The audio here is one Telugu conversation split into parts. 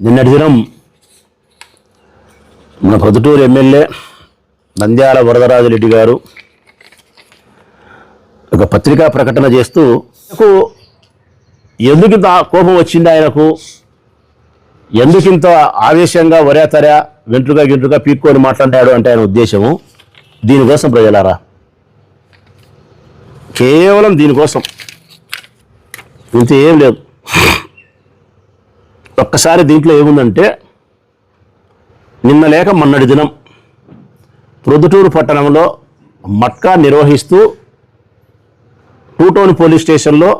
నిన్నటి దినం మన పొద్దుటూరు ఎమ్మెల్యే నంద్యాల వరదరాజరెడ్డి గారు ఒక పత్రికా ప్రకటన చేస్తూ ఆయనకు ఎందుకింత కోపం వచ్చింది ఆయనకు? ఎందుకింత ఆవేశంగా ఒరేతరా వెంట్రుగా గింట్రుగా పీక్కొని మాట్లాడాడు? అంటే ఆయన ఉద్దేశము. దీనికోసం ప్రజలారా? కేవలం దీనికోసం. ఇంత ఏం లేదు. ఒక్కసారి దీంట్లో ఏముందంటే నిన్న లేక మొన్నటి దినం ప్రొద్దుటూరు పట్టణంలో మట్కా నిర్వహిస్తూ టూటౌన్ పోలీస్ స్టేషన్లో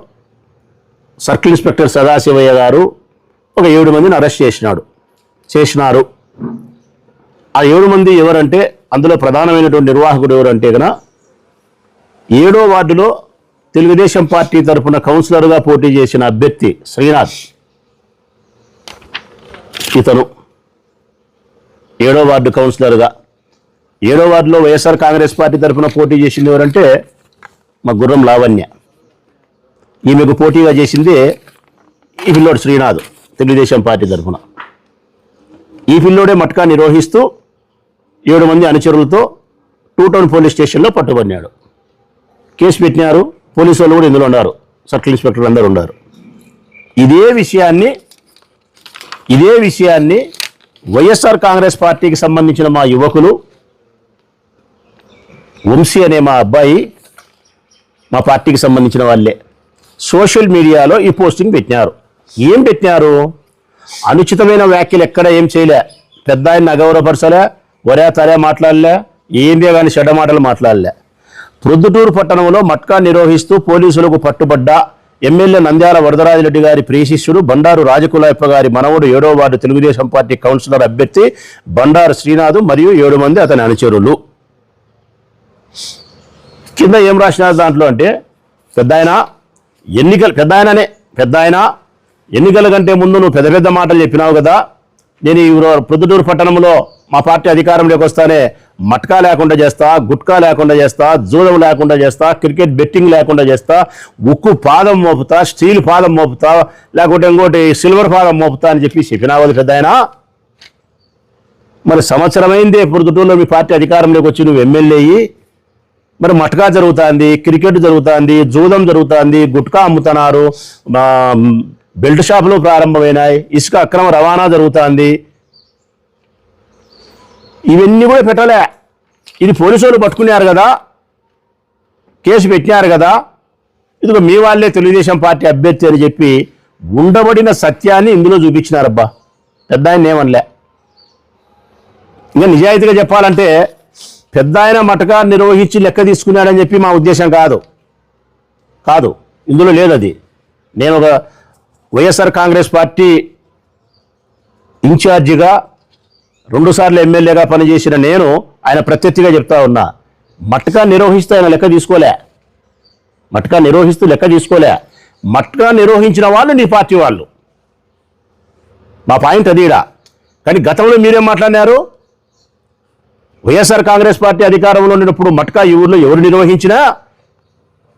సర్కిల్ ఇన్స్పెక్టర్ సదాశివయ్య గారు ఒక ఏడు మందిని అరెస్ట్ చేసినాడు. చేసినారు. ఆ ఏడు మంది ఎవరంటే అందులో ప్రధానమైనటువంటి నిర్వాహకుడు ఎవరంటే కన ఏడో వార్డులో తెలుగుదేశం పార్టీ తరఫున కౌన్సిలర్గా పోటీ చేసిన అభ్యర్థి శ్రీనాథ్. ఇతను ఏడో వార్డు కౌన్సిలర్గా. ఏడో వార్డులో వైఎస్ఆర్ కాంగ్రెస్ పార్టీ తరఫున పోటీ చేసింది ఎవరంటే మా గుర్రం లావణ్య. ఈమెకు పోటీగా చేసింది ఈ పిల్లోడు శ్రీనాథ్ తెలుగుదేశం పార్టీ తరఫున. ఈ పిల్లోడే మట్కా నిర్వహిస్తూ ఏడు మంది అనుచరులతో టూ టౌన్ పోలీస్ స్టేషన్లో పట్టుబడినాడు. కేసు పెట్టినారు పోలీసు వాళ్ళు కూడా ఇందులో ఉన్నారు. సర్కిల్ ఇన్స్పెక్టర్ అందరు ఉన్నారు. ఇదే విషయాన్ని ఇదే విషయాన్ని వైఎస్ఆర్ కాంగ్రెస్ పార్టీకి సంబంధించిన మా యువకులు వంశీ అనే మా అబ్బాయి మా పార్టీకి సంబంధించిన వాళ్ళే. సోషల్ మీడియాలో ఈ పోస్టింగ్ పెట్టినారు. ఏం పెట్టినారు? అనుచితమైన వ్యాఖ్యలు ఎక్కడ ఏం చేయలే. పెద్ద ఆయన అగౌరవపరచలే ఒరే తరే మాట్లాడలే ఏందే కానీ చెడ్డ మాటలు మాట్లాడలే. ప్రొద్దుటూరు పట్టణంలో మట్కా నిర్వహిస్తూ పోలీసులకు పట్టుబడ్డ. ఎమ్మెల్యే నంద్యాల వరదరాజిరెడ్డి గారి ప్రియశిష్యుడు బండారు రాజకులాయప్ప గారి మనవడు ఏడో వార్డు తెలుగుదేశం పార్టీ కౌన్సిలర్ అభ్యర్థి బండారు శ్రీనాథ్ మరియు ఏడు మంది అతని అనుచరులు. కింద ఏం రాసినారు దాంట్లో అంటే పెద్ద ఆయన ఎన్నికలు పెద్ద ఆయననే పెద్ద ఆయన ఎన్నికల కంటే ముందు నువ్వు పెద్ద పెద్ద మాటలు చెప్పినావు కదా. నేను ఈ ప్రొద్దుటూరు పట్టణంలో మా పార్టీ అధికారంలోకి వస్తానే మట్కా లేకుండా చేస్తా గుట్కా లేకుండా చేస్తా జూదం లేకుండా చేస్తా క్రికెట్ బెట్టింగ్ లేకుండా చేస్తా ఉక్కు పాదం మోపుతా స్టీల్ పాదం మోపుతా లేకుంటే ఇంకోటి సిల్వర్ పాదం మోపుతా అని చెప్పి చెప్పినావు పెద్ద ఆయన. మరి సంవత్సరమైందే ప్రొద్దుటూరులో మీ పార్టీ అధికారంలోకి వచ్చి నువ్వు ఎమ్మెల్యే మరి మటకా జరుగుతుంది క్రికెట్ జరుగుతుంది జూదం జరుగుతుంది గుట్కా అమ్ముతున్నారు మా, బెల్ట్ షాపులు ప్రారంభమైనాయి ఇసుక అక్రమ రవాణా జరుగుతుంది ఇవన్నీ కూడా పెట్టలే. ఇది పోలీసు వాళ్ళు పట్టుకున్నారు కదా కేసు పెట్టినారు కదా. ఇదిగో మీ వాళ్ళే తెలుగుదేశం పార్టీ అభ్యర్థి అని చెప్పి ఉండబడిన సత్యాన్ని ఇందులో చూపించినారబ్బా. పెద్ద ఆయన ఏమనలే. ఇంకా నిజాయితీగా చెప్పాలంటే పెద్ద ఆయన మటకా నిర్వహించి లెక్క తీసుకున్నాడని చెప్పి మా ఉద్దేశం కాదు. కాదు ఇందులో లేదు అది నేను ఒక వైఎస్ఆర్ కాంగ్రెస్ పార్టీ ఇన్ఛార్జిగా రెండుసార్లు ఎమ్మెల్యేగా పనిచేసిన నేను ఆయన ప్రత్యర్థిగా చెప్తా ఉన్నా మట్కా నిర్వహిస్తూ ఆయన లెక్క తీసుకోలే. మట్కా నిర్వహిస్తూ లెక్క తీసుకోలే. మట్కా నిర్వహించిన వాళ్ళు నీ పార్టీ వాళ్ళు. మా పాయింట్ అదీడా కానీ గతంలో మీరేం మాట్లాడినారు? వైఎస్ఆర్ కాంగ్రెస్ పార్టీ అధికారంలో ఉన్నప్పుడు మట్కా ఈ ఊర్లో ఎవరు నిర్వహించినా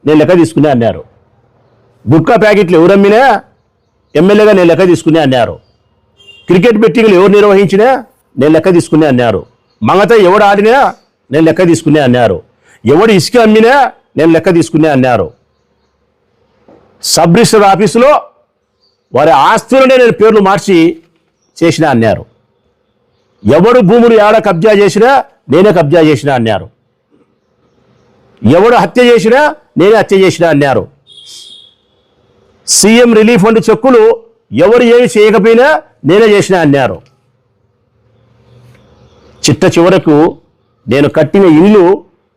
నేను లెక్క తీసుకునే అన్నారు. గుట్కా ప్యాకెట్లు ఎవరు అమ్మినా ఎమ్మెల్యేగా నేను లెక్క తీసుకునే అన్నారు. క్రికెట్ బెట్టింగ్లు ఎవరు నిర్వహించినా నేను లెక్క తీసుకునే అన్నారు. మంగత ఎవడు ఆడినా నేను లెక్క తీసుకునే అన్నారు. ఎవడు ఇసుక అమ్మినా నేను లెక్క తీసుకునే అన్నారు. సబ్ రిజిస్టర్ ఆఫీసులో వారి ఆస్తులనే నేను పేర్లు మార్చి చేసిన అన్నారు. ఎవడు భూములు ఏడ కబ్జా చేసినా నేనే కబ్జా చేసినా అన్నారు. ఎవడు హత్య చేసినా నేనే హత్య చేసినా అన్నారు. సీఎం రిలీఫ్ ఫండ్ చెక్కులు ఎవరు ఏమి చేయకపోయినా నేనే చేసినా అన్నారు. చిట్ట చివరకు నేను కట్టిన ఇల్లు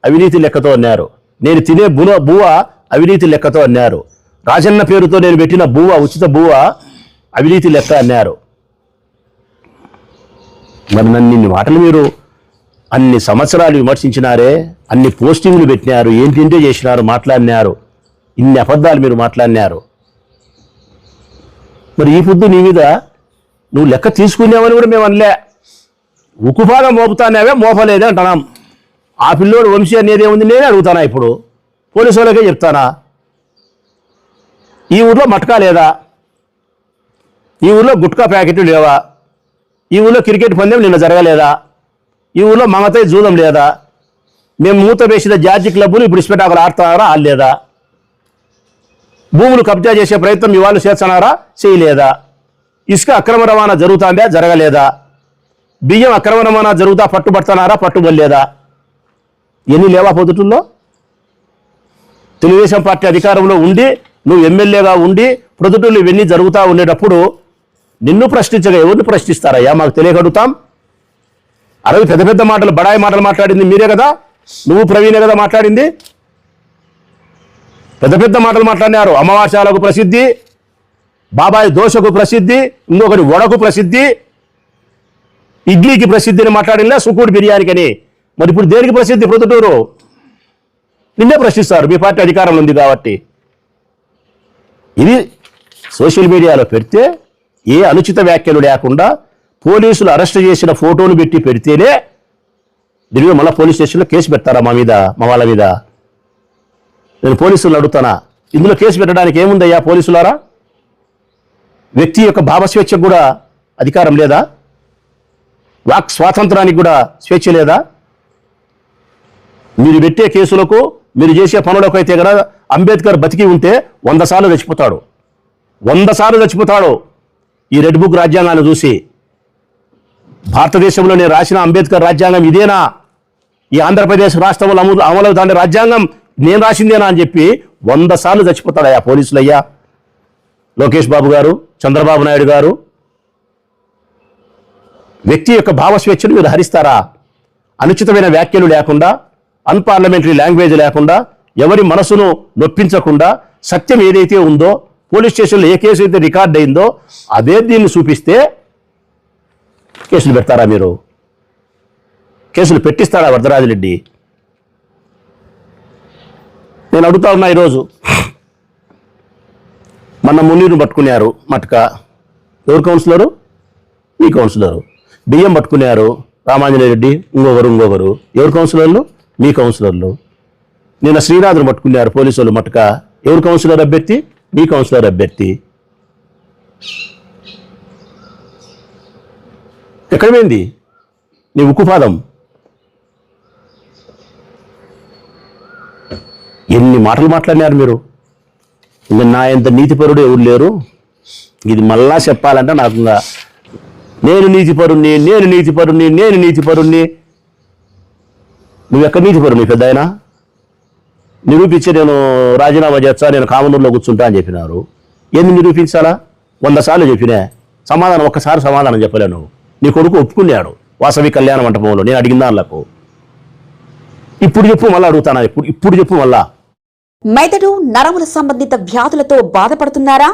అవినీతి లెక్కతో అన్నారు. నేను తినే బువ బువ అవినీతి లెక్కతో అన్నారు. రాజన్న పేరుతో నేను పెట్టిన బువ ఉచిత బువ అవినీతి లెక్క అన్నారు. మరి నన్ను మాటలు మీరు అన్ని సంవత్సరాలు విమర్శించినారే అన్ని పోస్టింగ్లు పెట్టినారు ఏంటింటే చేసినారు మాట్లాడినారు ఇన్ని అబద్ధాలు మీరు మాట్లాడినారు. మరి ఈ పొద్దు నీ మీద నువ్వు లెక్క తీసుకునేవని కూడా మేము అనలే. ఉక్కుపాగా మోపుతానేవే మోపలేదే అంటున్నాం. ఆ పిల్లోడు వంశీ అనేది ఏముంది? నేనే అడుగుతానా ఇప్పుడు? పోలీసు వాళ్ళకే చెప్తానా? ఈ ఊర్లో మట్కా లేదా? ఈ ఊర్లో గుట్కా ప్యాకెట్లు లేవా? ఈ ఊర్లో క్రికెట్ పందెం నిన్న జరగలేదా? ఈ ఊర్లో మమతై జూదం లేదా? మేము మూత వేసిన జార్జి క్లబ్బులు ఇప్పుడు ఇస్పెటాకులు ఆడుతున్నారా? ఆడలేదా? భూములు కబ్జా చేసే ప్రయత్నం మీ వాళ్ళు చేస్తున్నారా? చేయలేదా? ఇసుక అక్రమ రవాణా జరుగుతుందా? జరగలేదా? బియ్యం అక్రమ రవాణా జరుగుతా పట్టుబడుతున్నారా పట్టుబడలేదా? ఎన్ని లేవా పొద్దుటల్లో తెలుగుదేశం పార్టీ అధికారంలో ఉండి నువ్వు ఎమ్మెల్యేగా ఉండి ప్రొద్దుటూళ్ళు ఇవన్నీ జరుగుతూ ఉండేటప్పుడు నిన్ను ప్రశ్నించగా ఎవరిని ప్రశ్నిస్తారయ్యా? మాకు తెలియగడుగుతాం అరవై పెద్ద పెద్ద మాటలు బడాయి మాటలు మాట్లాడింది మీరే కదా? నువ్వు ప్రవీణే కదా మాట్లాడింది? పెద్ద పెద్ద మాటలు మాట్లాడినారు. అమావాస్యాలకు ప్రసిద్ధి బాబాయ్ దోశకు ప్రసిద్ధి ఇంకొకటి వడకు ప్రసిద్ధి ఇడ్లీకి ప్రసిద్ధిని మాట్లాడినా సుకూడి బిర్యానీకని. మరి ఇప్పుడు దేనికి ప్రసిద్ధి ప్రొద్దుటూరు? నిన్నే ప్రశ్నిస్తారు మీ పార్టీ అధికారంలో ఉంది కాబట్టి. ఇది సోషల్ మీడియాలో పెడితే ఏ అనుచిత వ్యాఖ్యలు లేకుండా పోలీసులు అరెస్ట్ చేసిన ఫోటోలు పెట్టి పెడితేనే దీని మీద మళ్ళీ పోలీస్ స్టేషన్లో కేసు పెడతారా మా మీద మా వాళ్ళ మీద? నేను పోలీసులను అడుగుతానా? ఇందులో కేసు పెట్టడానికి ఏముందయ్యా పోలీసులారా? వ్యక్తి యొక్క భావస్వేచ్ఛకు కూడా అధికారం లేదా? వాక్ స్వాతంత్రానికి కూడా స్వేచ్ఛ లేదా? మీరు పెట్టే కేసులకు మీరు చేసే పనులకు అయితే కదా అంబేద్కర్ బతికి ఉంటే వంద సార్లు చచ్చిపోతాడు. వంద సార్లు చచ్చిపోతాడు ఈ రెడ్ బుక్ రాజ్యాంగాన్ని చూసి. భారతదేశంలో నేను రాసిన అంబేద్కర్ రాజ్యాంగం ఇదేనా? ఈ ఆంధ్రప్రదేశ్ రాష్ట్రంలో అమలు అమలు దాని రాజ్యాంగం నేను రాసిందేనా అని చెప్పి వంద సార్లు చచ్చిపోతాడయ్యా పోలీసులయ్యా. లోకేష్ బాబు గారు చంద్రబాబు నాయుడు గారు వ్యక్తి యొక్క భావస్వేచ్ఛను మీరు హరిస్తారా? అనుచితమైన వ్యాఖ్యలు లేకుండా అన్పార్లమెంటరీ లాంగ్వేజ్ లేకుండా ఎవరి మనసును నొప్పించకుండా సత్యం ఏదైతే ఉందో పోలీస్ స్టేషన్లో ఏ కేసు అయితే రికార్డ్ అయిందో అదే దీన్ని చూపిస్తే కేసులు పెడతారా మీరు? కేసులు పెట్టిస్తారా వరదరాజరెడ్డి? నేను అడుగుతా ఉన్నా ఈరోజు. మన మున్నీరుని పట్టుకున్నారు మట్క. ఎవరు కౌన్సిలరు? మీ కౌన్సిలరు. బియ్యం పట్టుకున్నారు రామాంజనేయ రెడ్డి ఇంకొకరు ఇంకొకరు. ఎవరు కౌన్సిలర్లు? మీ కౌన్సిలర్లు. నిన్న శ్రీనాథుని పట్టుకున్నారు పోలీసు వాళ్ళు మటుక ఎవరు కౌన్సిలర్ అభ్యర్థి? మీ కౌన్సిలర్ అభ్యర్థి. ఎక్కడ పోయింది నీ ఉక్కుపాదం ఎన్ని మాటలు మాట్లాడినారు మీరు? ఇంకా నా ఎంత నీతిపరుడు ఎవరు లేరు? ఇది మళ్ళా చెప్పాలంటే నాకు నేను నీతిపరుణ్ణి నేను నీతిపరుణ్ణి నేను నీతిపరుణ్ణి. నువ్వు ఎక్కడ నీతిపరుణ్ణి పెద్ద ఆయన? నిరూపించి నేను రాజీనామా చేస్తా నేను కామనూరులో కూర్చుంటా అని చెప్పినారు. ఏంది నిరూపించాలా? వంద సార్లు చెప్పినా. సమాధానం ఒక్కసారి సమాధానం చెప్పలేను నీ కొడుకు ఒప్పుకున్నాడు వాసవి కళ్యాణ మంటపంలో. నేను అడిగిన దానిలకు. ఇప్పుడు చెప్పు మళ్ళీ అడుగుతాను? ఇప్పుడు ఇప్పుడు చెప్పు మళ్ళా. మెదడు నరముల సంబంధిత వ్యాధులతో బాధపడుతున్నారా?